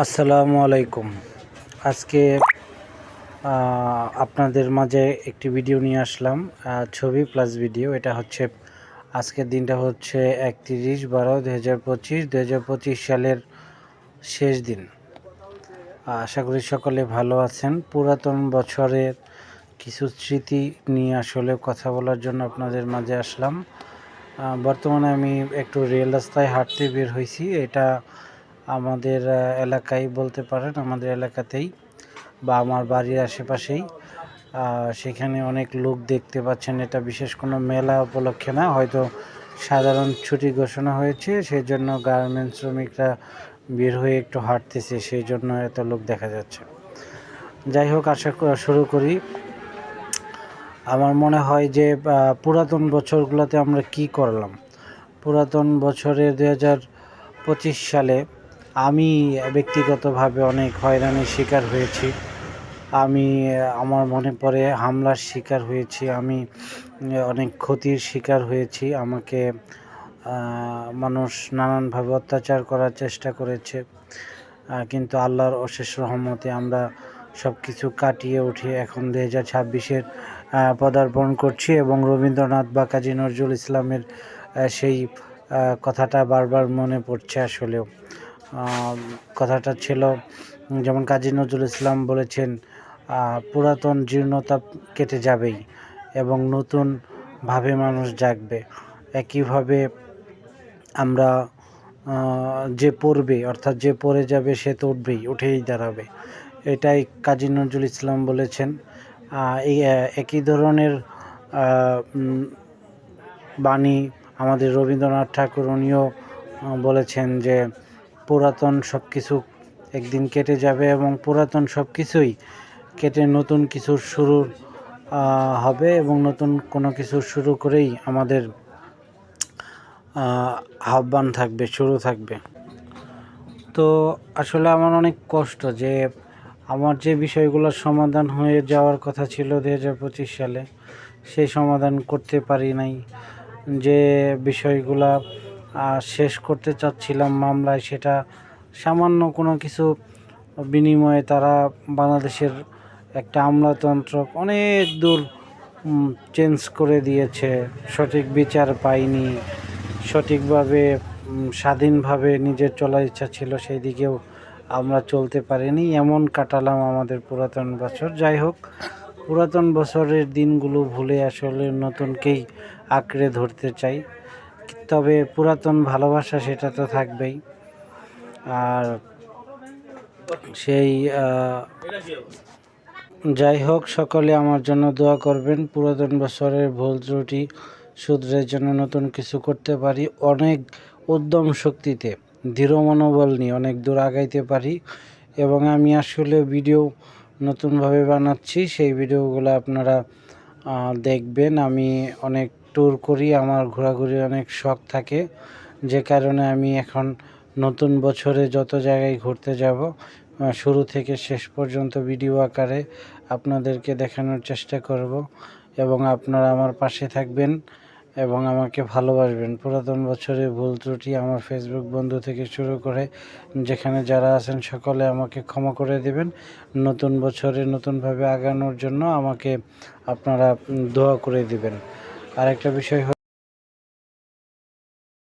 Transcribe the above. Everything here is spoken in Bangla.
আসসালামু আলাইকুম। আজকে আপনাদের মাঝে একটি ভিডিও নিয়ে আসলাম ছবি প্লাস ভিডিও। এটা হচ্ছে, আজকের দিনটা হচ্ছে একত্রিশ বারো দু হাজার পঁচিশ দু হাজার পঁচিশ সালের শেষ দিন। আশা করি সকলে ভালো আছেন। পুরাতন বছরের কিছু স্মৃতি নিয়ে আসলে কথা বলার জন্য আপনাদের মাঝে আসলাম। বর্তমানে আমি একটু রেল রাস্তায় হাঁটতে বের হয়েছি। এটা আমাদের এলাকায় বলতে পারেন আমাদের এলাকাতেই বা আমার বাড়ির আশেপাশেই সেখানে অনেক লোক দেখতে পাচ্ছেন। এটা বিশেষ কোনো মেলা উপলক্ষে না, হয়তো সাধারণ ছুটি ঘোষণা হয়েছে সেই জন্য গার্মেন্টস শ্রমিকরা বের হয়ে একটু হাঁটতেছে সেই জন্য এত লোক দেখা যাচ্ছে। যাই হোক, আশা শুরু করি। আমার মনে হয় যে পুরাতন বছরগুলোতে আমরা কি করলাম? পুরাতন বছরে দু হাজার পঁচিশ সালে আমি ব্যক্তিগতভাবে অনেক হয়রানির শিকার হয়েছি। আমি, আমার মনে পড়ে হামলার শিকার হয়েছি, আমি, অনেক ক্ষতির শিকার হয়েছি, আমাকে মানুষ নানানভাবে অত্যাচার করার চেষ্টা করেছে। কিন্তু আল্লাহর অশেষ রহমতে আমরা সব কিছু কাটিয়ে উঠে এখন দু হাজার ছাব্বিশের পদার্পণ করছি এবং রবীন্দ্রনাথ বা কাজী নজরুল ইসলামের সেই কথাটা বারবার মনে পড়ছে আসলেও। কথাটা ছিল, যেমন কাজী নজরুল ইসলাম বলেছেন পুরাতন জীর্ণতা কেটে যাবেই এবং নতুনভাবে মানুষ জাগবে। একইভাবে আমরা যে পড়বে, অর্থাৎ যে পড়ে যাবে সে তো উঠবেই, উঠেই দাঁড়াবে। এটাই কাজী নজরুল ইসলাম বলেছেন। এই একই ধরনের বাণী আমাদের রবীন্দ্রনাথ ঠাকুর উনিও বলেছেন যে পুরাতন সব কিছু একদিন কেটে যাবে এবং পুরাতন সব কিছুই কেটে নতুন কিছু শুরু হবে এবং নতুন কোনো কিছু শুরু করেই আমাদের আহ্বান থাকবে, শুরু থাকবে। তো আসলে আমার অনেক কষ্ট যে আমার যে বিষয়গুলোর সমাধান হয়ে যাওয়ার কথা ছিল দু হাজার পঁচিশ সালে, সেই সমাধান করতে পারি নাই। যে বিষয়গুলা শেষ করতে চাচ্ছিলাম মামলায় সেটা সামান্য কোনো কিছু বিনিময়ে তারা বাংলাদেশের একটা আমলাতন্ত্র অনেক দূর চেঞ্জ করে দিয়েছে। সঠিক বিচার পাইনি। সঠিকভাবে স্বাধীনভাবে নিজের চলার ইচ্ছা ছিল সেই দিকেও আমরা চলতে পারিনি। এমন কাটালাম আমাদের পুরাতন বছর। যাই হোক, পুরাতন বছরের দিনগুলো ভুলে আসলে নতুনকেই আঁকড়ে ধরতে চাই। তবে পুরাতন ভালোবাসা সেটা তো থাকবেই। আর সেই যাই হোক, সকলে আমার জন্য দোয়া করবেন। পুরাতন বছরের ভুল ত্রুটি শুধরে জন্য নতুন কিছু করতে পারি। অনেক উদ্যম শক্তিতে, দৃঢ় মনোবল নিয়ে অনেক দূর আগাইতে পারি। এবং আমি আসলে ভিডিও নতুনভাবে বানাচ্ছি। সেই ভিডিওগুলো আপনারা দেখবেন। আমি অনেক ট্যুর করি, আমার ঘোরাঘুরি অনেক শখ থাকে। যে কারণে আমি এখন নতুন বছরে যত জায়গায় ঘুরতে যাব শুরু থেকে শেষ পর্যন্ত ভিডিও আকারে আপনাদেরকে দেখানোর চেষ্টা করব এবং আপনারা আমার পাশে থাকবেন এবং আমাকে ভালোবাসবেন। পুরাতন বছরে ভুল ত্রুটি আমার ফেসবুক বন্ধু থেকে শুরু করে যেখানে যারা আছেন সকলে আমাকে ক্ষমা করে দেবেন। নতুন বছরে নতুনভাবে আগানোর জন্য আমাকে আপনারা দোয়া করে দিবেন। আরেকটা বিষয় হল